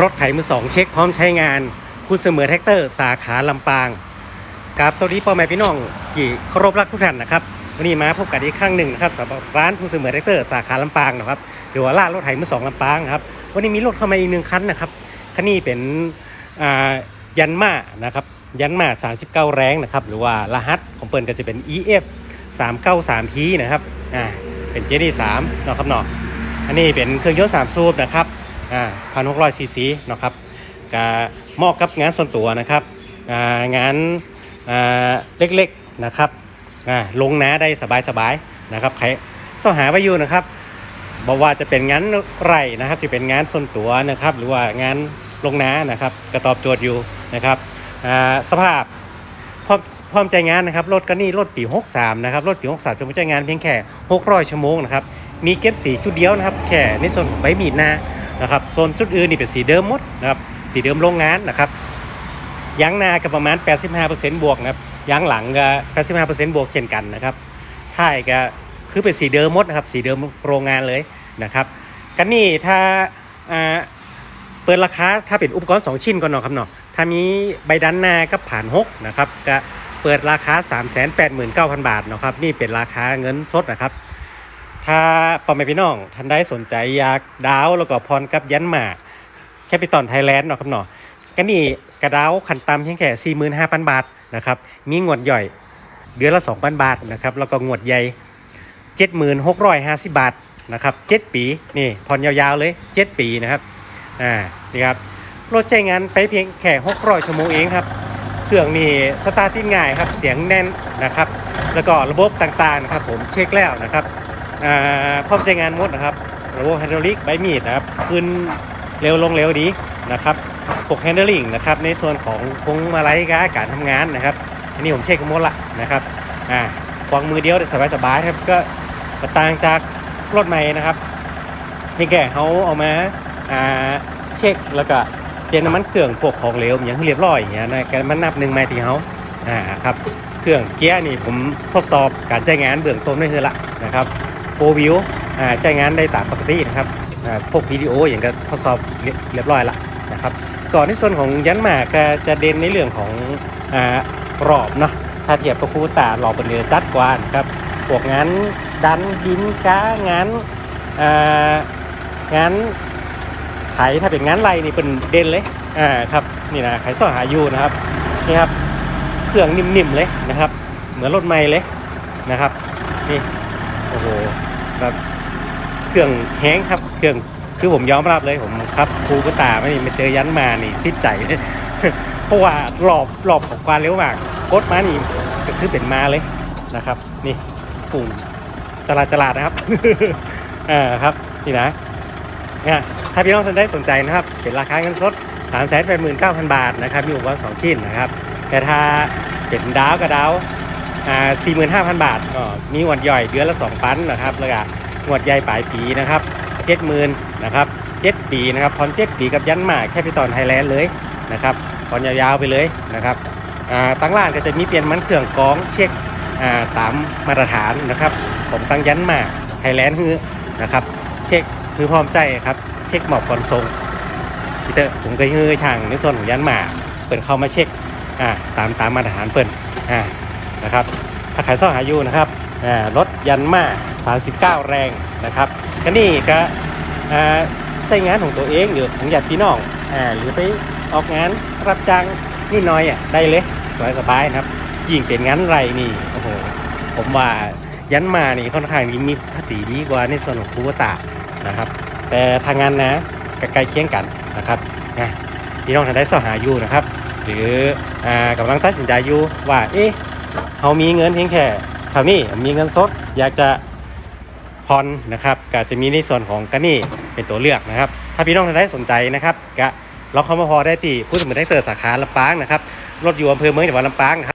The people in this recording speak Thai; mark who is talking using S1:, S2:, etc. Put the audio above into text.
S1: รถไถมือสองเช็คพร้อมใช้งาน คุณเสมอแท็กเตอร์สาขาลำปางกราบสวัสดีพ่อแม่พี่น้องกี่เคารพรักทุกท่านนะครับวันนี้มาพบกันอีกครั้งหนึ่งนะครับสำหรับร้านคุณเสมอแท็กเตอร์สาขาลำปางนะครับหรือว่าล่ารถไถมือสองลำปางครับวันนี้มีรถเข้ามาอีกหนึ่งคันนะครับคันนี้เป็นยันมานะครับยันมา39 แรงนะครับหรือว่ารหัสของเปิลก็จะเป็น EF 393 T นะครับอ่าเป็น JD 3เนาะครับเนาะอันนี้เป็นเครื่องยนต์สามสูบนะครับ อ่าพันหกร้อยซีซีเนาะครับก็เหมาะกับงานส่วนตัวนะครับอ่างานอ่าเล็กๆนะครับอ่าลงน้าได้สบายๆนะครับใครเสาหาไว้อยู่นะครับบอกว่าจะเป็นงานไรนะครับจะเป็นงานส่วนตัวนะครับ หรือว่างานลงน้านะครับกระตอบโจทย์อยู่นะครับสภาพพร้อมพร้อมใจงานนะครับรถก็นี่รถปี 63 นะครับรถปี 63จะพร้อมใจงานเพียงแค่ 600 ชั่วโมงนะครับมีเก็บสีจุดเดียวนะครับแค่ในส่วนของใบมีดนา นะครับโซนจุดอื่นนี่เป็นสีเดิมหมดนะครับสีเดิมโรงงานนะครับยางหน้าก็ประมาณ 85%บวกนะครับยางหลังก็ 85%บวกเช่นกันนะครับท้ายก็คือเป็นสีเดิมหมดนะครับสีเดิมโรงงานเลยนะครับกันนี่ถ้าเปิดราคาถ้าเป็นอุปกรณ์ 2 ชิ้นก่อนเนาะครับเนาะถ้ามีใบดันหน้ากับผ่าน6นะครับก็เปิดราคา 389,000 บาทเนาะครับนี่เป็นราคาเงินสดนะครับ ถ้าปอแม่พี่น้องท่านใดสนใจอยากดาวแล้วก็พรกับยันมาแคปิตอลไทยแลนด์เนาะครับเนาะก็นี่กระดาวขันตำเพียงแค่45,000บาทนะครับมีงวดย่อยเดือนละ2,000บาทนะครับแล้วก็งวดใหญ่7650บาทนะครับ7ปีนี่ผ่อนยาวๆเลย7ปีนะครับอ่านี่ครับรถใช้งานไปเพียงแค่600ชั่วโมงเองครับเครื่องนี่สตาร์ทติดง่ายครับเสียงแน่นนะครับ แล้วก็ระบบต่างๆนะครับผมเช็คแล้วนะครับ อ่าพร้อมใช้งานมดนะครับระบบไฮดรอลิกใบมีดนะครับขึ้นเร็วลงเร็วดีนะครับพวกแฮนด์ลิงนะครับในส่วนของพวงมาลัยกับการทำงานนะครับอันนี้ผมเช็คหมดละนะครับอ่ากวางมือเดียวได้สบายครับก็ต่างจากรถใหม่นะครับพียงแค่เขาเอามาอ่าเช็คแล้วก็เปลี่ยนน้ำมันเครื่องพวกของเหลวอย่างที่เรียบร้อยอย่างเงี้ยนะการมันนับหนึ่งไม้ที่เขาอ่าครับเครื่องเกียร์นี่ผมทดสอบการใช้งานเบื้องต้นได้คือละนะครับ โฟวิวอ่าใช้งานได้ตามปกตินะครับอ่าพวกวิดีโออย่างก็ทดสอบเรียบร้อยละนะครับก่อนในส่วนของยันหมาก็จะเด่นในเรื่องของอ่ารอบเนาะถ้าเทียบกับคูตารอบบนเรือจัดกว่านะครับพวกงานดันดินก้างานอ่างานไถถ้าเป็นงานไรนี่เป็นเด่นเลยอ่าครับนี่นะไขซ่อหายูนะครับนี่ครับเครื่องนิ่มๆเลยนะครับ เหมือนรถใหม่เลยนะครับ นี่ โอ้โห แบบเครื่องแห้งครับ เครื่องคือผมยอมรับเลยผมครับครูก็ตาไม่นี่มาเจอยันมานี่ติดใจเลยเพราะว่ารอบรอบของความเร็วมากกดมานี่ก็คือเป็นมาเลยนะครับ นี่ปุ่งจราจรานะครับอ่าครับนี่นะเนี่ยถ้าพี่น้องท่านได้สนใจนะครับ เป็นราคาเงินสด 3 8 9 0 0 0 บาทนะครับ มีอุปกรณ์2ชิ้นนะครับ แต่ถ้าเป็นดาวกับดาว 45,000 บาทก็มีงวดย่อยเดือนละ2ปันนะครับแล้วก็งวดใหญ่ปลายปีนะครับ70,000นะครับ7ปีนะครับผ่อน7ปีกับยันหมาแค่ไปตอนไทยแลนด์เลยนะครับผ่อนยาวๆไปเลยนะครับตั้งร้านก็จะมีเปลี่ยนมันเครื่องกรองเช็คตามมาตรฐานนะครับของตั้งยันหมาไทยแลนด์คือนะครับเช็คคือพร้อมใจครับเช็คหมอบก่อนทรงพีเตอร์ผมเคยฮือช่างนส่วนของยันหมาเปิดเข้ามาเช็คตามตามมาตรฐานเปิดอ่า นะครับถ้าขายซ่อหาอยู่นะครับอ่ารถยันมา39 แรงนะครับก็นี่ก็อ่าใช้งานของตัวเองหรือของญาติพี่น้องอ่าหรือไปออกงานรับจ้างนี่น้อยอะได้เลยสบายสบายๆนะครับ ยิ่งเป็นงานไรนี่โอ้โหผมว่ายันมานี่ค่อนข้างมีภาษีดีกว่าในส่วนของคูวตานะครับ แต่ทางงานนะใกล้เคียงกันนะครับนะพี่น้องท่านได้สอหาอยู่นะครับ หรืออ่ากำลังตัดสินใจอยู่ว่าเอ๊ะ เขามีเงินเพียงแค่เท่านี้มีเงินสดอยากจะผ่อนนะครับก็จะมีในส่วนของกันนี่เป็นตัวเลือกนะครับ ถ้าพี่น้องท่านใดสนใจนะครับก็ลองเข้ามาพอได้ที่ผู้สมุนไดเตอร์สาขาลำปางนะครับรถอยู่อำเภอเมืองจังหวัดลำปางนะครับ